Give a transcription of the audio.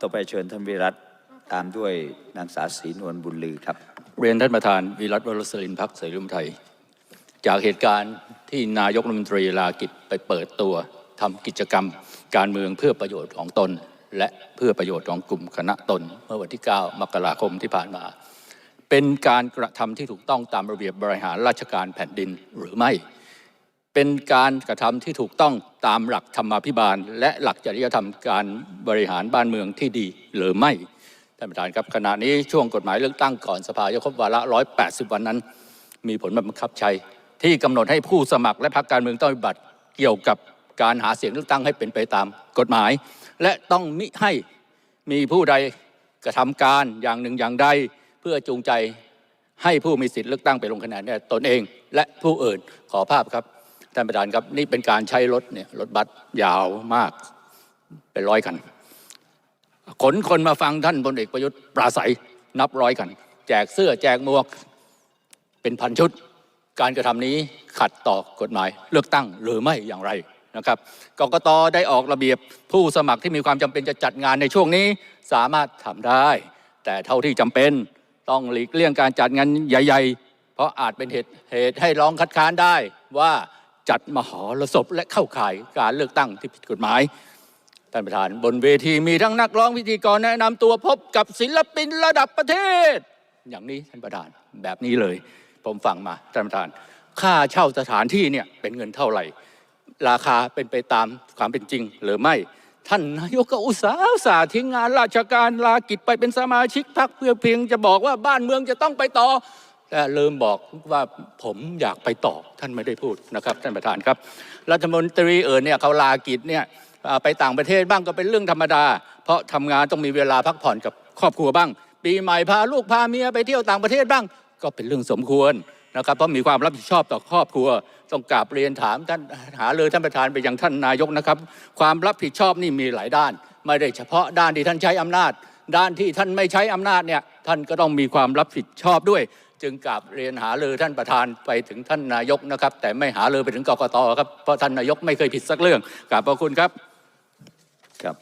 ต่อไปเชิญท่านวิรัตตามด้วยนางสาวศรีนวลบุญลือครับ เรียนท่านประธานวิรัตวรสลินพักเสรีรวมไทย จากเหตุการณ์ที่นายกรัฐมนตรีลากิจไปเปิดตัวทำกิจกรรมการเมืองเพื่อประโยชน์ของตน และเพื่อประโยชน์ของกลุ่มคณะตน เมื่อวันที่ 9 มกราคมที่ผ่านมา เป็นการกระทำที่ถูกต้องตามระเบียบบริหารราชการแผ่นดินหรือไม่ เป็นการกระทำที่ถูกต้องตามหลักธรรมาภิบาล และหลักจริยธรรมการบริหารบ้านเมืองที่ดีหรือไม่ท่านประธานครับขณะนี้ช่วงกฎหมายเลือกตั้งก่อนสภาจะครบวาระ 180 วันนั้น มีผลบังคับใช้ ที่กำหนดให้ผู้สมัครและพรรคการเมืองต้องปฏิบัติเกี่ยวกับการหาเสียงเลือกตั้งให้เป็นไปตามกฎหมาย และต้องมิให้มีผู้ใดกระทำการอย่างหนึ่งอย่างใดเพื่อจูงใจให้ผู้มีสิทธิ์เลือกตั้งไปลงคะแนนเนี่ยตนเอง และผู้อื่นขอภาพครับ ท่านประธานครับนี่เป็นการใช้รถเนี่ยรถบัสยาวมากเป็นร้อยคัน ขนคนมาฟังท่านพลเอกประยุทธ์ปราศัยนับร้อยกัน แจกเสื้อแจกหมวกเป็นพันชุด การกระทำนี้ขัดต่อกฎหมายเลือกตั้งหรือไม่อย่างไรนะครับกกตได้ออกระเบียบผู้สมัครที่มีความจำเป็นจะจัดงานในช่วงนี้สามารถทำได้ แต่เท่าที่จำเป็นต้องหลีกเลี่ยงการจัดงานใหญ่ ๆ เพราะอาจเป็นเหตุเหตุให้ร้องคัดค้านได้ว่า จัดมหรสพและเข้าข่ายการเลือกตั้งที่ผิดกฎหมาย ท่านประธานบนเวทีมีทั้งนักร้องพิธีกรแนะนำตัวพบกับศิลปินระดับประเทศ อย่างนี้ท่านประธานแบบนี้เลย ผมฟังมาท่านประธาน ค่าเช่าสถานที่เนี่ยเป็นเงินเท่าไหร่ ราคาเป็นไปตามความเป็นจริงหรือไม่ท่านนายกก็อุตสาห์สาทิ้งงานราชการลากิจไปเป็นสมาชิกพรรคเพื่อเพียงจะบอกว่าบ้านเมืองจะต้องไปต่อ ลืมบอกว่าผมอยากไปต่อท่านไม่ได้พูดนะครับท่านประธานครับ รัฐมนตรีเอิญเนี่ยเขาลากิจเนี่ยไปต่างประเทศบ้างก็เป็นเรื่องธรรมดา เพราะทำงานต้องมีเวลาพักผ่อนกับครอบครัวบ้าง ปีใหม่พาลูกพาเมียไปเที่ยวต่างประเทศบ้าง ก็เป็นเรื่องสมควรนะครับเพราะมีความรับผิดชอบต่อครอบครัว ต้องกราบเรียนถามท่านหาเลยท่านประธานไปยังท่านนายกนะครับ ความรับผิดชอบนี่มีหลายด้าน ไม่ได้เฉพาะด้านที่ท่านใช้อำนาจ ด้านที่ท่านไม่ใช้อำนาจเนี่ยท่านก็ต้องมีความรับผิดชอบด้วย จึงกราบเรียนหาเลยท่านประธานไปถึงท่านนายกนะครับ แต่ไม่หาเลยไปถึงกกตครับเพราะท่านนายกไม่เคยผิดสักเรื่องกราบขอบคุณครับครับ